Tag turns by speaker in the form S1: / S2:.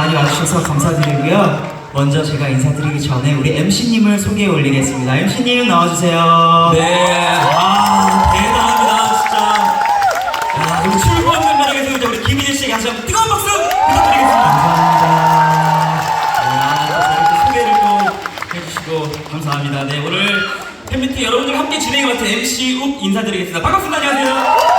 S1: 많이 와주셔서 감사드리고요. 먼저 제가 인사드리기 전에 우리 MC님을 소개해 올리겠습니다. MC님 나와주세요.
S2: 네, 아 대단합니다 진짜. 야 우리 출구하는 나라에서 이제 우리 김희재 씨에게 다시 한번 뜨거운 박수 부탁드리겠습니다.
S1: 감사합니다.
S2: 아, 또 저렇게 소개를 또 해주시고 감사합니다. 네 오늘 팬미팅 여러분들 함께 진행해 맡은 MC 욱 인사드리겠습니다. 반갑습니다. 안녕하세요.